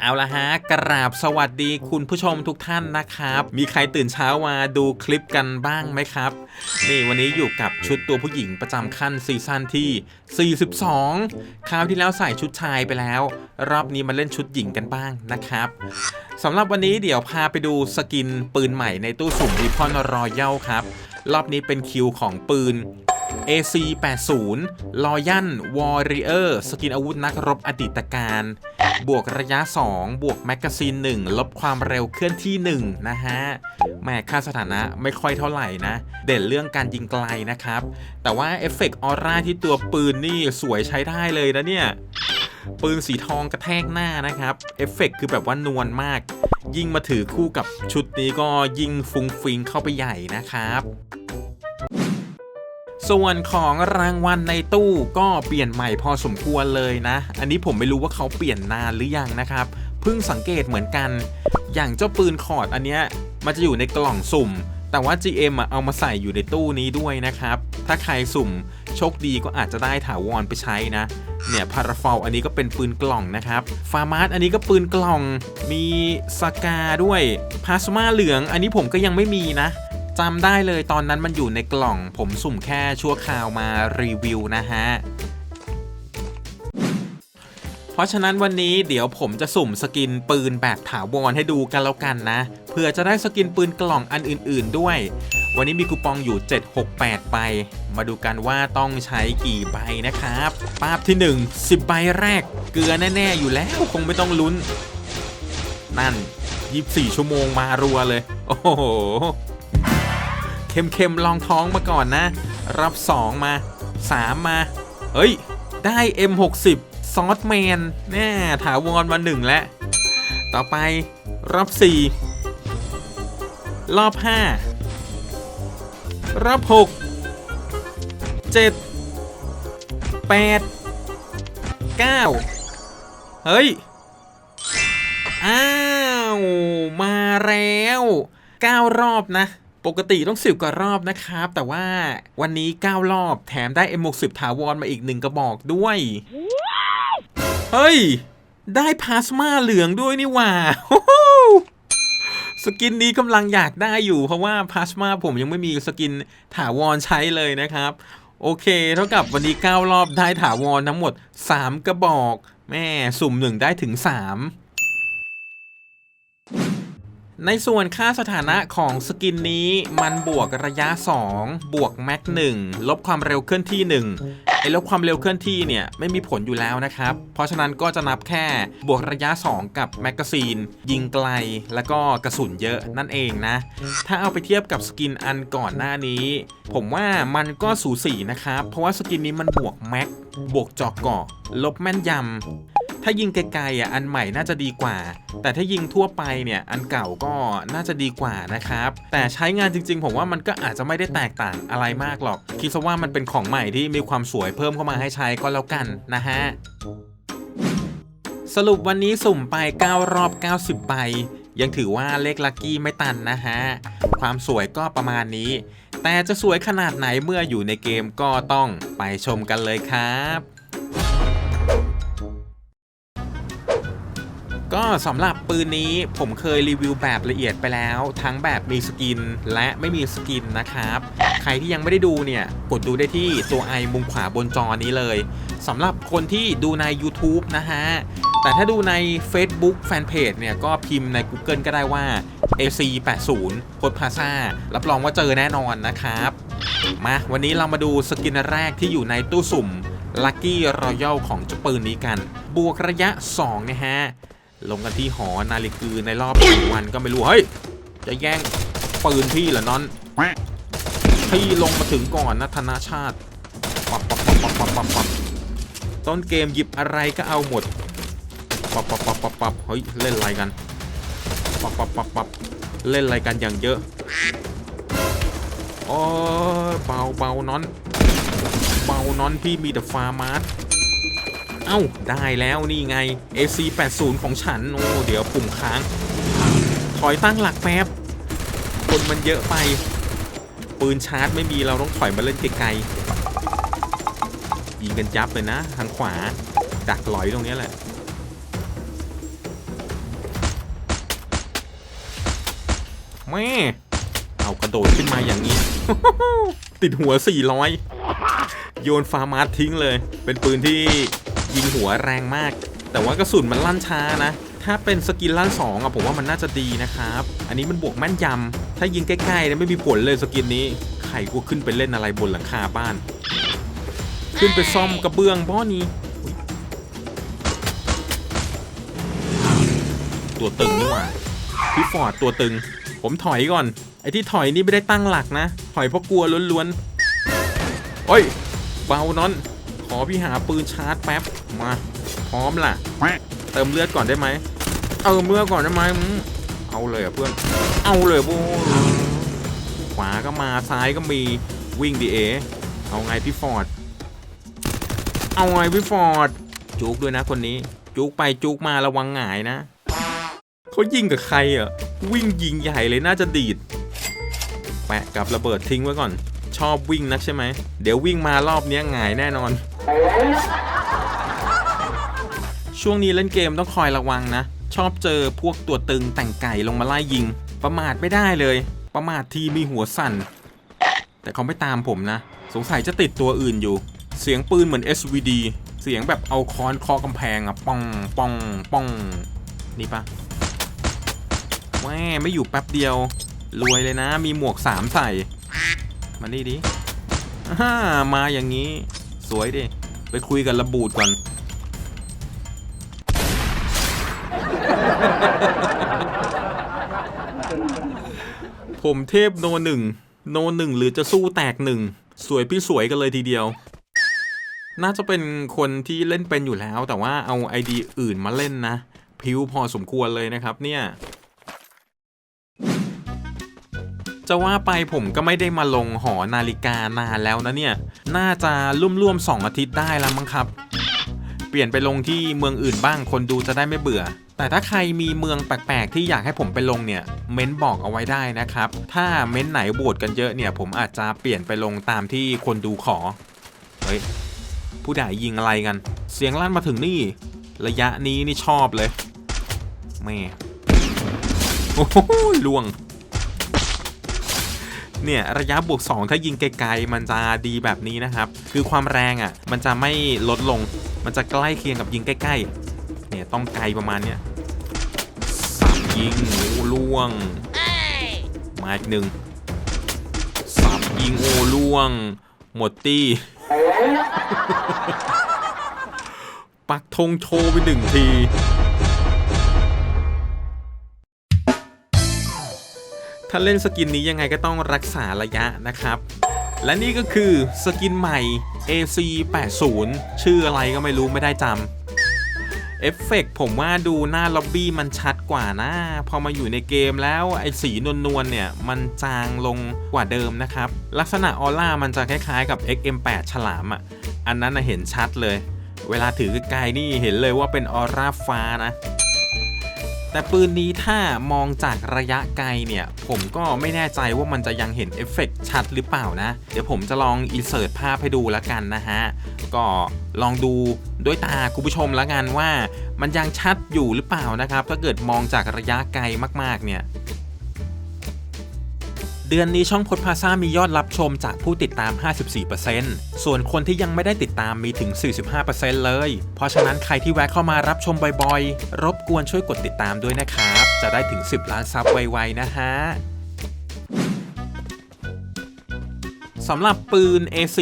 เอาละฮะกราบสวัสดีคุณผู้ชมทุกท่านนะครับ มีใครตื่นเช้ามาดูคลิปกันบ้างไหมครับ นี่วันนี้อยู่กับชุดตัวผู้หญิงประจำขั้นซีซั่นที่ 42 คราวที่แล้วใส่ชุดชายไปแล้ว รอบนี้มาเล่นชุดหญิงกันบ้างนะครับสำหรับวันนี้เดี๋ยวพาไปดูสกินปืนใหม่ในตู้สุ่มริพอนรอยัลครับ รอบนี้เป็นคิวของปืน AC80 ลอยันวอริเออร์สกินอาวุธนักรบอดีตการ บวกระยะ 2 บวกแมกกาซีน 1 ลบความเร็วเคลื่อนที่ 1 นะฮะแม่ค่าสถานะไม่ค่อยเท่าไหร่นะ เด่นเรื่องการยิงไกลนะครับ แต่ว่าเอฟเฟกต์ออร่าที่ตัวปืนนี่สวยใช้ได้เลยนะเนี่ย ปืนสีทองกระแทกหน้านะครับ เอฟเฟกต์คือแบบว่านวลมาก ยิ่งมาถือคู่กับชุดนี้ก็ยิ่งฟุ้งฟิงเข้าไปใหญ่นะครับ ส่วนของรางวัลในตู้ก็เปลี่ยนใหม่พอสมควรเลยนะ อันนี้ผมไม่รู้ว่าเขาเปลี่ยนนานหรือยังนะครับเพิ่งสังเกตเหมือนกัน อย่างเจ้าปืนคอร์ดอันเนี้ยมันจะอยู่ในกล่องสุ่ม แต่ว่า GM อะเอามาใส่อยู่ในตู้นี้ด้วยนะครับ ถ้าใครสุ่มโชคดีก็อาจจะได้ถาวรไปใช้นะ เนี่ยพาราฟอลอันนี้ก็เป็นปืนกล่องนะครับ ฟาร์มาสอันนี้ก็ปืนกล่อง มีสกาด้วย พาสมาเหลือง อันนี้ผมก็ยังไม่มีนะ จำได้เลยตอนนั้นมันอยู่ในกล่อง ผมสุ่มแค่ชั่วคราวมารีวิวนะฮะเพราะฉะนั้นวันนี้เดี๋ยวผมจะสุ่มสกินปืนแบบถาวรให้ดูกันแล้วกันนะเพื่อจะได้สกินปืนกล่องอันอื่น ๆ ด้วย วันนี้มีคูปองอยู่ 768ใบมาดูกันว่าต้องใช้กี่ใบนะครับป้าบที่ 1 10 ใบแรก เกลือแน่ ๆ อยู่แล้วคงไม่ต้องลุ้น นั่น 24 ชั่วโมงมารัวเลย โอ้โห เค็มๆลองท้องมาก่อนนะ รับ 2 มา 3 มา เฮ้ย ได้ M60 ซอสแมนแน่ถาวรมา1แล้ว ต่อไปรอบ 4 รอบ 5 รอบ 6 7 8 9 เฮ้ย อ้าว มาแล้ว 9 รอบนะ ปกติต้องสิบกว่ารอบนะครับ แต่ว่าวันนี้ 9 รอบแถมได้ M60 ถาวรมาอีกหนึ่งกระบอกด้วย เฮ้ย ได้พลาสมาเหลืองด้วยนี่หว่าสกินนี้กำลังอยากได้อยู่ เพราะว่าพลาสมาผมยังไม่มีสกินถาวรใช้เลยนะครับ โอเค เท่ากับวันนี้ 9 รอบได้ถาวรทั้งหมด 3 กระบอก แม่สุ่มหนึ่งได้ถึง 3 ในส่วนค่าสถานะของสกินนี้มันบวกระยะ 2 บวกแม็ก1ลบความเร็วเคลื่อนที่ 1 ไอ้ลบความเร็วเคลื่อนที่เนี่ยไม่มีผลอยู่แล้วนะครับ เพราะฉะนั้นก็จะนับแค่บวกระยะ 2 กับแมกกาซีน ยิงไกลแล้วก็กระสุนเยอะนั่นเองนะ ถ้าเอาไปเทียบกับสกินอันก่อนหน้านี้ ผมว่ามันก็สูสีนะครับ เพราะว่าสกินนี้มันบวกแม็กบวกเจอกเกาะลบแม่นยำ ถ้ายิงไกลๆอะอันใหม่น่าจะดีกว่า แต่ถ้ายิงทั่วไปเนี่ยอันเก่าก็น่าจะดีกว่านะครับแต่ใช้งานจริง ๆ ผมว่ามันก็อาจจะไม่ได้แตกต่างอะไรมากหรอก คิดซะว่ามันเป็นของใหม่ที่มีความสวยเพิ่มเข้ามาให้ใช้ก็แล้วกันนะฮะสรุปวันนี้สุ่มไป 9 รอบ 90ใบยังถือว่าเลขลัคกี้ไม่ตันนะฮะ ความสวยก็ประมาณนี้ แต่จะสวยขนาดไหนเมื่ออยู่ในเกมก็ต้องไปชมกันเลยครับ ก็สำหรับปืนนี้ผมเคยรีวิวแบบละเอียดไปแล้ว ทั้งแบบมีสกินและไม่มีสกินนะครับ ใครที่ยังไม่ได้ดูเนี่ย กดดูได้ที่ตัวไอมุมขวาบนจอนี้เลยสำหรับคนที่ดูใน YouTube นะฮะ แต่ถ้าดูใน Facebook Fanpage เนี่ย ก็พิมพ์ใน Google ก็ได้ว่า AC80 โคดพาซารับรองว่าเจอแน่นอนนะครับ มา วันนี้เรามาดูสกินแรกที่อยู่ในตู้สุ่ม Lucky Royal ของเจ้าปืนนี้กัน บวกระยะ 2 นะฮะ ลงกันที่หอนาฬิกือในรอบหนึ่งวันก็ไม่รู้ เฮ้ย จะแย่งปืนพี่เหรอนอนพี่ลงมาถึงก่อนนะธนาชาติปับปับปับปับปับปับปับต้นเกมหยิบอะไรก็เอาหมดปับปับปับปับปับเฮ้ยเล่นอะไรกันปับปับปับปับเล่นอะไรกันอย่างเยอะโอ้ยเบาเบานอน เบานอนพี่มีแต่ฟาร์มาร์ เอ้า ได้แล้วนี่ไง FC 80ของฉัน โอ้ เดี๋ยวปุ่มค้าง ถอยตั้งหลักแป๊บ คนมันเยอะไป ปืนชาร์จไม่มีเราต้องถอยมาเล่นไกลๆยิงกันยับเลยนะ ทางขวา ดักหลอยตรงนี้แหละแม่เอากระโดดขึ้นมาอย่างนี้ ติดหัว 400 โยนฟาร์มาร์ทิ้งเลย เป็นปืนที่ ยิงหัวแรงมาก แต่ว่ากระสุนมันลั่นช้านะ ถ้าเป็นสกินลั่นสองอะผมว่ามันน่าจะดีนะครับ อันนี้มันบวกแม่นยำถ้ายิงใกล้ๆเนี่ยไม่มีผลเลยสกินนี้ใครก็ขึ้นไปเล่นอะไรบนหลังคาบ้าน ขึ้นไปซ่อมกระเบื้องบ้อนี้ตัวตึงนี่หว่าพี่ฟอร์ดตัวตึง ผมถอยก่อน ไอ้ที่ถอยนี่ไม่ได้ตั้งหลักนะ ถอยเพราะกลัวล้วนๆโอ้ย เบานอน อพี่หาปืนชาร์จแป๊บมาพร้อมล่ะ เติมเลือดก่อนได้ไหมเติมเลือดก่อนได้ไหมอืมเอาเลยอะเพื่อนเอาเลยโบขวาก็มาซ้ายก็มีวิ่งดีเอเอาไงพี่ฟอร์ดเอาไงพี่ฟอร์ดจุกด้วยนะคนนี้ จุกไปจุกมาระวังหงายนะเขายิงกับใครอะวิ่งยิงใหญ่เลยน่าจะดีดแปะกับระเบิดทิ้งไว้ก่อน ชอบวิ่งนักใช่ไหมเดี๋ยววิ่งมารอบเนี้ยหงายแน่นอน ช่วงนี้เล่นเกมต้องคอยระวังนะ ชอบเจอพวกตัวตึงแต่งไก่ลงมาไล่ยิง ประมาทไม่ได้เลย ประมาททีมีหัวสั่น แต่เขาไม่ตามผมนะ สงสัยจะติดตัวอื่นอยู่ เสียงปืนเหมือน SVD เสียงแบบเอาค้อนเคาะกำแพงอะป้องป้องป้อง นี่ปะแม่ไม่อยู่แป๊บเดียว รวยเลยนะ มีหมวกสามใส่ มานี่ดิอ่ามาอย่างนี้ สวยดิ ไปคุยกับระบูดก่อน ผมเทพโนหนึ่ง โนหนึ่งหรือจะสู้แตกหนึ่ง สวยพี่สวยกันเลยทีเดียว น่าจะเป็นคนที่เล่นเป็นอยู่แล้ว แต่ว่าเอาไอดีอื่นมาเล่นนะ พิวพอสมควรเลยนะครับเนี่ย จะว่าไปผมก็ไม่ได้มาลงหอนาฬิกานานแล้วนะเนี่ย น่าจะร่วมๆสองอาทิตย์ได้แล้วมั้งครับ เปลี่ยนไปลงที่เมืองอื่นบ้างคนดูจะได้ไม่เบื่อ แต่ถ้าใครมีเมืองแปลกๆ ที่อยากให้ผมไปลงเนี่ย เม้นบอกเอาไว้ได้นะครับ ถ้าเม้นไหนโหวตกันเยอะเนี่ย ผมอาจจะเปลี่ยนไปลงตามที่คนดูขอ เฮ้ย ผู้ใดยิงอะไรกัน เสียงลั่นมาถึงนี่ ระยะนี้นี่ชอบเลยแม่โอ้โหล่วง เนี่ยระยะบวก 2 ถ้ายิงไกลๆ มันจะดีแบบนี้นะครับ คือความแรงอะ่ะ มันจะไม่ลดลง มันจะใกล้เคียงกับยิงใกล้ๆ เนี่ยต้องไกลประมาณเนี้ยสับยิงโอ้ล่วง มาอีกหนึ่งสับยิงโอ้ล่วง หมดตี้ ปักธงโชว์ไปหนึ่งที ถ้าเล่นสกินนี้ยังไงก็ต้องรักษาระยะนะครับ และนี่ก็คือสกินใหม่ AC80 ชื่ออะไรก็ไม่รู้ไม่ได้จำเอฟเฟกต์ผมว่าดูหน้าล็อบบี้มันชัดกว่านะ พอมาอยู่ในเกมแล้วไอ้สีนวลๆเนี่ย มันจางลงกว่าเดิมนะครับ ลักษณะออร่ามันจะคล้ายๆกับ XM8 ฉลามอะ่ะ อันนั้นเห็นชัดเลย เวลาถือไกลๆนี่เห็นเลยว่าเป็นออร่าฟ้านะ แต่ปืนนี้ถ้ามองจากระยะไกลเนี่ย ผมก็ไม่แน่ใจว่ามันจะยังเห็นเอฟเฟกต์ชัดหรือเปล่านะ เดี๋ยวผมจะลองอินเสิร์ตภาพให้ดูแล้วกันนะฮะ ก็ลองดูด้วยตาคุณผู้ชมแล้วกันว่า มันยังชัดอยู่หรือเปล่านะครับ ถ้าเกิดมองจากระยะไกลมากๆเนี่ย เดือนนี้ช่องพดพาซ่ามียอดรับชมจากผู้ติดตาม 54%ส่วนคนที่ยังไม่ได้ติดตามมีถึง 45%เลย เพราะฉะนั้นใครที่แวะเข้ามารับชมบ่อยๆ รบกวนช่วยกดติดตามด้วยนะครับ จะได้ถึง 10 ล้านซับไวๆนะฮะสำหรับปืน AC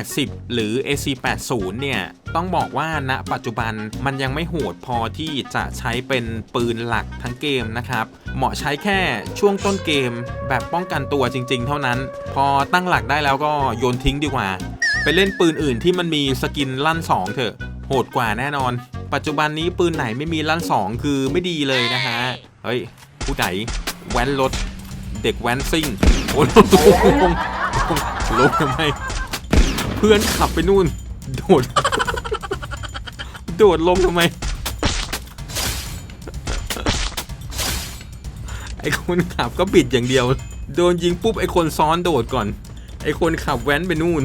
80 หรือ AC 80 เนี่ย ต้องบอกว่าณปัจจุบันมันยังไม่โหดพอที่จะใช้เป็นปืนหลักทั้งเกมนะครับ เหมาะใช้แค่ช่วงต้นเกมแบบป้องกันตัวจริง ๆ เท่านั้น พอตั้งหลักได้แล้วก็โยนทิ้งดีกว่า ไปเล่นปืนอื่นที่มันมีสกินลั่น 2 เถอะ โหดกว่าแน่นอน ปัจจุบันนี้ปืนไหนไม่มีลั่น 2 คือไม่ดีเลยนะฮะ เฮ้ย ผู้ไหนแว้นรถเด็กแว้นซิ่งโอ้ลงลงลงทำไมเพื่อนขับไปนู่น โดด โดดลงทำไม ไอคนขับก็บิดอย่างเดียว โดนยิงปุ๊บไอคนซ้อนโดดก่อน ไอคนขับแว้นไปนู่น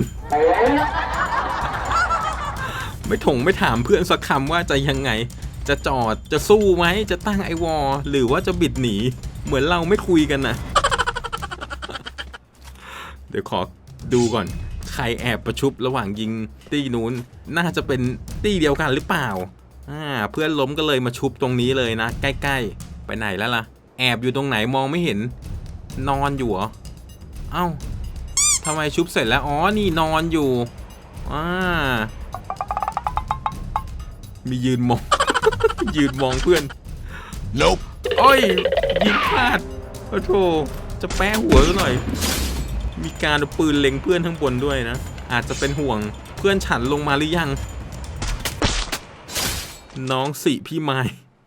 ไม่ถงไม่ถามเพื่อนสักคำว่าจะยังไง จะจอดจะสู้ไหม จะตั้งไอวอลหรือว่าจะบิดหนี เหมือนเราไม่คุยกันนะเดี๋ยวขอดูก่อน ใครแอบประชุบระหว่างยิงตี้นู้น น่าจะเป็นตี้เดียวกันหรือเปล่าอ่าเพื่อนล้มก็เลยมาชุบตรงนี้เลยนะ ใกล้ๆ ไปไหนแล้วล่ะ แอบอยู่ตรงไหนมองไม่เห็น นอนอยู่เหรอเอ้าทำไมชุบเสร็จแล้ว อ๋อ นี่นอนอยู่อ่ามียืนมอง ยืนมองเพื่อน Nope. โอ้ย ยิงพลาด โอ้โถจะแปะหัวซะหน่อย มีการเอาปืนเล็งเพื่อนข้างบนด้วยนะ อาจจะเป็นห่วงเพื่อนฉันลงมาหรือยัง น้องสิพี่ไม้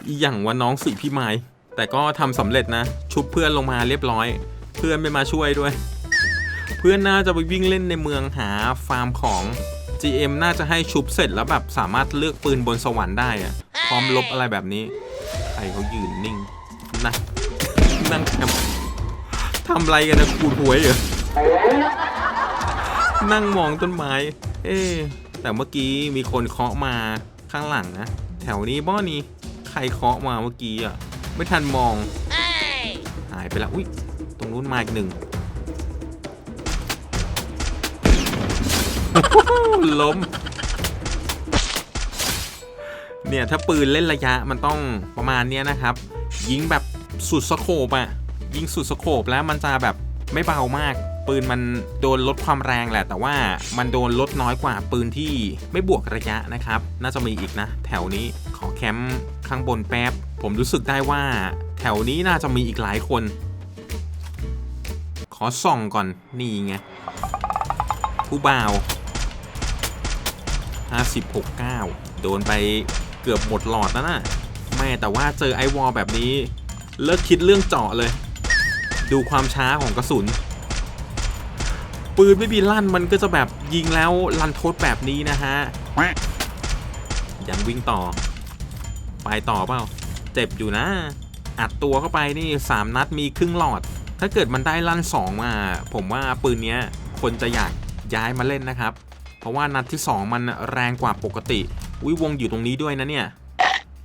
อีหยังว่าน้องสิพี่ไม้แต่ก็ทำสำเร็จนะ ชุบเพื่อนลงมาเรียบร้อย เพื่อนไม่มาช่วยด้วย เพื่อนน่าจะไปวิ่งเล่นในเมืองหาฟาร์มของ GM น่าจะให้ชุบเสร็จแล้วแบบสามารถเลือกปืนบนสวรรค์ได้อะพร้อมลบอะไรแบบนี้ใครเขายืนนิ่งนั่งนั่งทำทำอะไรกันนะขูดหวยเหรอ นั่งมองต้นไม้ เอ๊ะแต่เมื่อกี้มีคนเคาะมาข้างหลังนะ แถวนี้บ้อนี้ใครเคาะมาเมื่อกี้อะ ไม่ทันมอง หายไปแล้วอุ้ย ตรงนู้นมาอีกหนึ่ง ล้ม เนี่ยถ้าปืนเล่นระยะมันต้องประมาณเนี้ยนะครับ ยิงแบบสุดสโคปอะยิงสุดสโคปแล้วมันจะแบบไม่เบามาก ปืนมันโดนลดความแรงแหละ แต่ว่ามันโดนลดน้อยกว่าปืนที่ไม่บวกระยะนะครับ น่าจะมีอีกนะ แถวนี้ขอแคมป์ข้างบนแป๊บ ผมรู้สึกได้ว่า แถวนี้น่าจะมีอีกหลายคน ขอส่องก่อนนี่ไงผู้บ่าว56 9 โดนไปเกือบหมดหลอดแล้วนะแม่แต่ว่าเจอไอวอลแบบนี้ เลิกคิดเรื่องเจาะเลย ดูความช้าของกระสุน ปืนไม่มีลั่นมันก็จะแบบยิงแล้วลันทดแบบนี้นะฮะยังวิ่งต่อ ไปต่อเปล่า เจ็บอยู่นะ อัดตัวเข้าไปนี่ 3 นัดมีครึ่งหลอด ถ้าเกิดมันได้ลั่น2มาผมว่าปืนเนี้ยคนจะอยากย้ายมาเล่นนะครับ เพราะว่านัดที่ 2 มันแรงกว่าปกติวิวงอยู่ตรงนี้ด้วยนะเนี่ย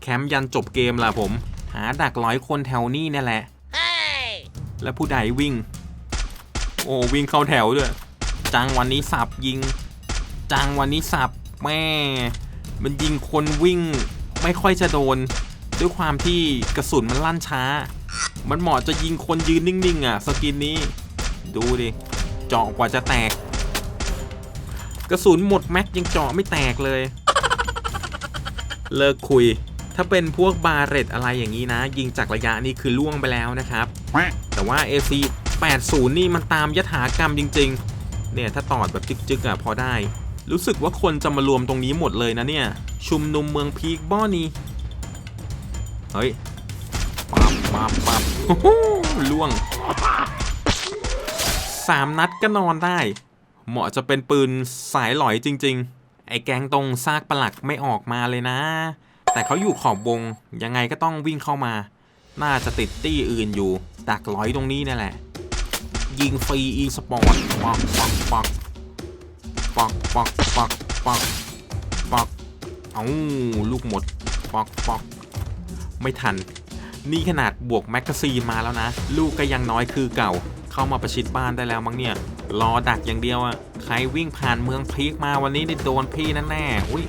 แคมป์ยันจบเกมล่ะผม หาดักร้อยคนแถวนี้เนี่ยแหละ แล้วผู้ใดวิ่ง โอ้วิ่งเข้าแถวด้วยจังวันนี้สับยิง จังวันนี้สับแม่ มันยิงคนวิ่งไม่ค่อยจะโดน ด้วยความที่กระสุนมันลั่นช้า มันเหมาะจะยิงคนยืนนิ่งๆอะสกินนี้ ดูดิเจาะกว่าจะแตก กระสุนหมดแม็กยังเจาะไม่แตกเลย เลิกคุย ถ้าเป็นพวกบาเรตอะไรอย่างนี้นะ ยิงจากระยะนี้คือล่วงไปแล้วนะครับ แต่ว่า AC 80 นี่มันตามยถากรรมจริง ๆ เนี่ยถ้าตอดแบบจึกๆอะพอได้ รู้สึกว่าคนจะมารวมตรงนี้หมดเลยนะเนี่ย ชุมนุมเมืองพีคบ้อนี่เฮ้ยปั๊บปั๊บปับล่วงสามนัดก็นอนได้ เหมาะจะเป็นปืนสายหลอยจริง ๆ ไอ้แกงตรงซากปลักไม่ออกมาเลยนะ แต่เขาอยู่ขอบวงยังไงก็ต้องวิ่งเข้ามา น่าจะติดตี้อื่นอยู่ดักหลอยตรงนี้นี่แหละ ยิงฟรีอีสปอร์ตปักปักปักปักปักปักปักปักเอ้าลูกหมดปักปักไม่ทัน นี่ขนาดบวกแมกกาซีนมาแล้วนะ ลูกก็ยังน้อยคือเก่า เข้ามาประชิดบ้านได้แล้วมั้งเนี่ย รอดักอย่างเดียวอะใครวิ่งผ่านเมืองพีคมาวันนี้ได้โดนพี่แน่ๆอุ้ย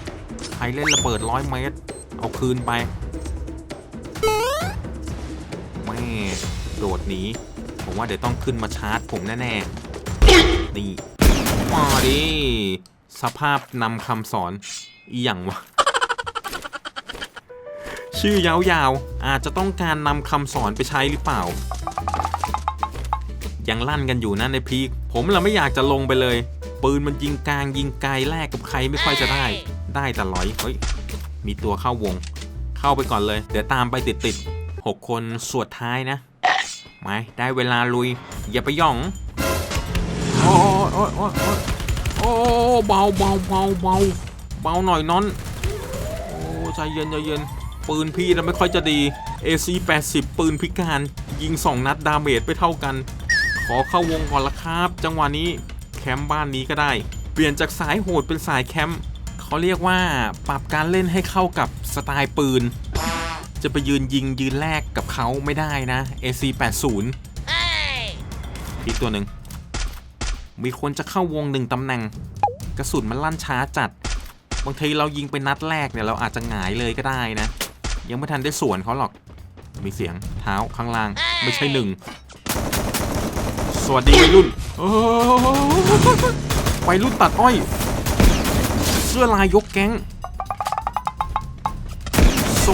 ใครเล่นระเบิดร้อยเมตร เอาคืนไปแม่โดดหนี ผมว่าเดี๋ยวต้องขึ้นมาชาร์จผมแน่ๆนี่มาดิสภาพนำคำสอนอีหยังวะ ชื่อยาวๆ อาจจะต้องการนำคำสอนไปใช้หรือเปล่า ยังลั่นกันอยู่นะในพีคผมเราไม่อยากจะลงไปเลย ปืนมันยิงกลางยิงไกลแลกกับใครไม่ค่อยจะได้ ได้แต่ลอยเฮ้ยมีตัวเข้าวง เข้าไปก่อนเลย เดี๋ยวตามไปติดๆหกคนสวดท้ายนะ ไม่ได้เวลาลุย อย่าไปย่อง โอ้โอ้โอ้โอ้โอ้เบาเบาเบาเบาเบาหน่อยน้อน โอ้ใจเย็นใจเย็น ปืนพี่นะไม่ค่อยจะดี AC 80ปืนพิการ ยิง2นัดดาเมจไปเท่ากัน ขอเข้าวงก่อนละครับ จังหวะนี้แคมป์บ้านนี้ก็ได้ เปลี่ยนจากสายโหดเป็นสายแคมป์เขาเรียกว่าปรับการเล่นให้เข้ากับสไตล์ปืน จะไปยืนยิงยืนแลกกับเขาไม่ได้นะ AC 80อีกตัวหนึ่งมีคนจะเข้าวงหนึ่งตำแหน่ง กระสุนมันลั่นช้าจัด บางทีเรายิงไปนัดแรกเนี่ยเราอาจจะหงายเลยก็ได้นะ ยังไม่ทันได้สวนเขาหรอก มีเสียงเท้าข้างล่าง ไม่ใช่หนึ่ง สวัสดีวัยรุ่นโอ้วัยรุ่นตัดอ้อย เสื้อลายยกแก๊งส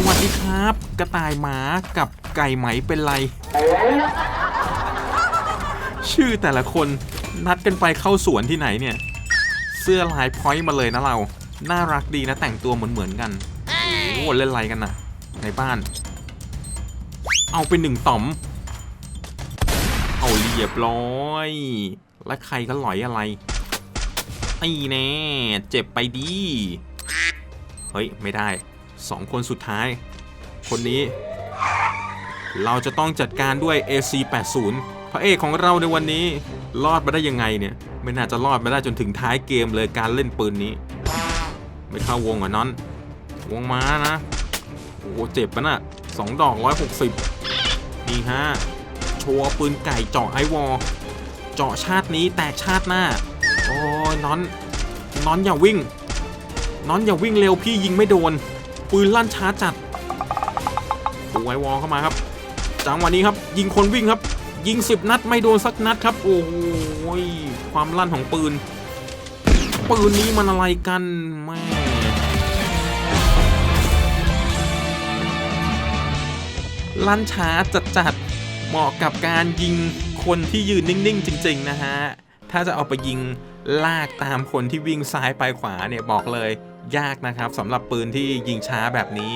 วัสดีครับ กระต่ายหมากับไก่ไหมเป็นไร ชื่อแต่ละคนนัดกันไปเข้าสวนที่ไหนเนี่ย เสื้อลายพอยต์มาเลยนะเรา น่ารักดีนะแต่งตัวเหมือนเหมือนกัน โอ้โหเล่นอะไรกันนะในบ้าน เอาไปหนึ่งต่อม เอาเรียบร้อย และใครก็หลอยอะไรไอ้แน่ เจ็บไปดี เฮ้ย ไม่ได้ สองคนสุดท้าย คนนี้ เราจะต้องจัดการด้วย AC80 พระเอกของเราในวันนี้รอดมาได้ยังไงเนี่ย ไม่น่าจะรอดมาได้จนถึงท้ายเกมเลยการเล่นปืนนี้ ไม่เข้าวงอะน้อน วงม้านะ โอ้เจ็บปะน่ะสองดอกร้อยหกสิบนี่ฮะโชว์ปืนไก่เจาะไอวอลเจาะชาตินี้แตกชาติหน้า โอ้ยน้อนน้อนอย่าวิ่งน้อนอย่าวิ่งเร็วพี่ยิงไม่โดน ปืนลั่นช้าจัดปูไอวอลเข้ามาครับ จังหวะนี้ครับยิงคนวิ่งครับ ยิง 10 นัดไม่โดนสักนัดครับ โอ้โหยความลั่นของปืน ปืนนี้มันอะไรกันแม่ลั่นช้าจัดๆเหมาะกับการยิงคนที่ยืนนิ่ง ๆ จริง ๆ นะฮะ ถ้าจะเอาไปยิงลากตามคนที่วิ่งซ้ายไปขวาเนี่ยบอกเลย ยากนะครับสำหรับปืนที่ยิงช้าแบบนี้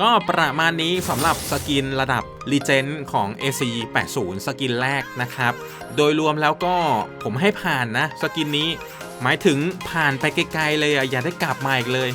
ก็ประมาณนี้สำหรับสกินระดับรีเจนของ AC80 สกินแรกนะครับ โดยรวมแล้วก็ผมให้ผ่านนะ สกินนี้หมายถึงผ่านไปไกลๆเลยอะอย่าได้กลับมาอีกเลย